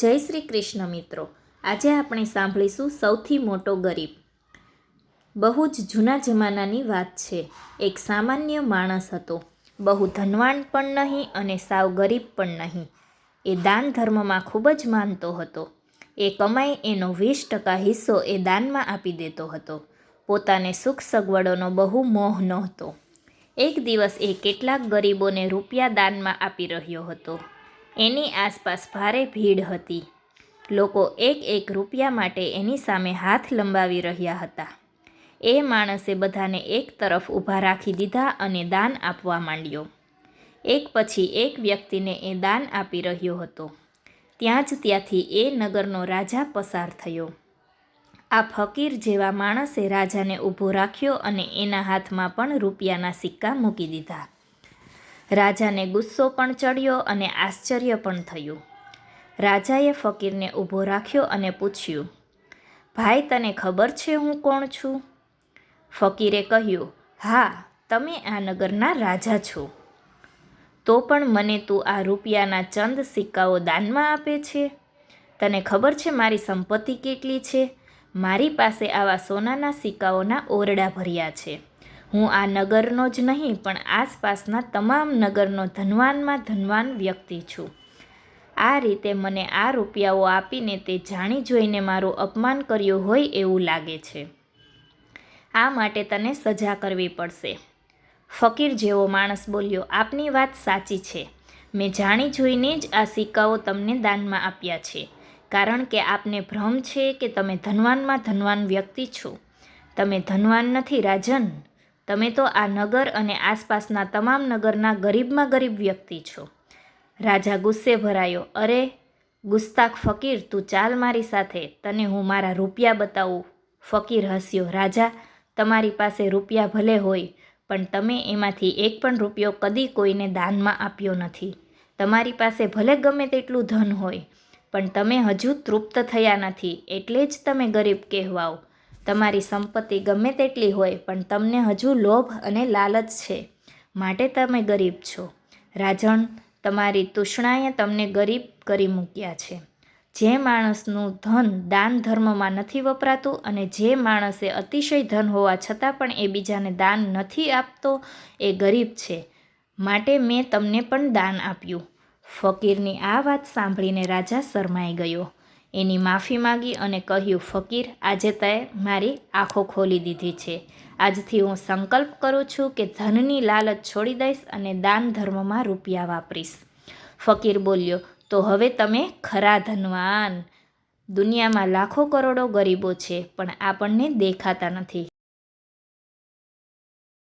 જય શ્રી કૃષ્ણ મિત્રો. આજે આપણે સાંભળીશું સૌથી મોટો ગરીબ. બહુ જ જૂના જમાનાની વાત છે. એક સામાન્ય માણસ હતો. બહુ ધનવાન પણ નહીં અને સાવ ગરીબ પણ નહીં. એ દાન ધર્મમાં ખૂબ જ માનતો હતો. એ કમાઈ એનો વીસ ટકા હિસ્સો એ દાનમાં આપી દેતો હતો. પોતાને સુખ સગવડોનો બહુ મોહ નહોતો. એક દિવસ એ કેટલાક ગરીબોને રૂપિયા દાનમાં આપી રહ્યો હતો. એની આસપાસ ભારે ભીડ હતી. લોકો એક એક રૂપિયા માટે એની સામે હાથ લંબાવી રહ્યા હતા. એ માણસે બધાને એક તરફ ઊભા રાખી દીધા અને દાન આપવા માંડ્યો. એક પછી એક વ્યક્તિને એ દાન આપી રહ્યો હતો. ત્યાં જ ત્યાંથી એ નગરનો રાજા પસાર થયો. આ ફકીર જેવા માણસે રાજાને ઊભો રાખ્યો અને એના હાથમાં પણ રૂપિયાના સિક્કા મૂકી દીધા. રાજાને ગુસ્સો પણ ચડ્યો અને આશ્ચર્ય પણ થયું. રાજાએ ફકીરને ઊભો રાખ્યો અને પૂછ્યું, ભાઈ, તને ખબર છે હું કોણ છું? ફકીરે કહ્યું, હા, તમે આ નગરના રાજા છો. તો પણ મને તું આ રૂપિયાના ચંદ સિક્કાઓ દાનમાં આપે છે. તને ખબર છે મારી સંપત્તિ કેટલી છે? મારી પાસે આવા સોનાના સિક્કાઓના ઓરડા ભર્યા છે. હું આ નગરનો જ નહીં, પણ આસપાસના તમામ નગરનો ધનવાનમાં ધનવાન વ્યક્તિ છું. આ રીતે મને આ રૂપિયાઓ આપીને તે જાણી જોઈને મારું અપમાન કર્યું હોય એવું લાગે છે. આ માટે તને સજા કરવી પડશે. ફકીર જેવો માણસ બોલ્યો, આપની વાત સાચી છે. મેં જાણી જોઈને જ આ સિક્કાઓ તમને દાનમાં આપ્યા છે. કારણ કે આપને ભ્રમ છે કે તમે ધનવાનમાં ધનવાન વ્યક્તિ છો. તમે ધનવાન નથી, રાજન. તમે તો આ નગર અને આસપાસના તમામ નગરના ગરીબમાં ગરીબ વ્યક્તિ છો. રાજા ગુસ્સે ભરાયો, અરે, ગુસ્તાખ ફકીર, તું ચાલ મારી સાથે, તને હું મારા રૂપિયા બતાવું. ફકીર હસ્યો, રાજા, તમારી પાસે રૂપિયા ભલે હોય, પણ તમે એમાંથી એક પણ રૂપિયો કદી કોઈને દાનમાં આપ્યો નથી. તમારી પાસે ભલે ગમે તેટલું ધન હોય, પણ તમે હજુ તૃપ્ત થયા નથી, એટલે જ તમે ગરીબ કહેવાઓ. તમારી સંપત્તિ ગમે તેટલી હોય, પણ તમને હજુ લોભ અને લાલચ છે. માટે તમે ગરીબ છો. રાજણ, તમારી તૃષ્ણાએ તમને ગરીબ કરી મૂક્યા છે. જે માણસનું ધન દાન ધર્મમાં નથી વપરાતું અને જે માણસે અતિશય ધન હોવા છતાં પણ એ બીજાને દાન નથી આપતો, એ ગરીબ છે. માટે મેં તમને પણ દાન આપ્યું. ફકીરની આ વાત સાંભળીને રાજા શરમાઈ ગયો. એની માફી માંગી અને કહ્યું, ફકીર, આજે તે મારી આંખો ખોલી દીધી છે. આજથી હું સંકલ્પ કરું છું કે ધનની લાલચ છોડી દઈશ અને દાન ધર્મમાં રૂપિયા વાપરીશ. ફકીર બોલ્યો, તો હવે તમે ખરા ધનવાન. દુનિયામાં લાખો કરોડો ગરીબો છે, પણ આપણને દેખાતા નથી.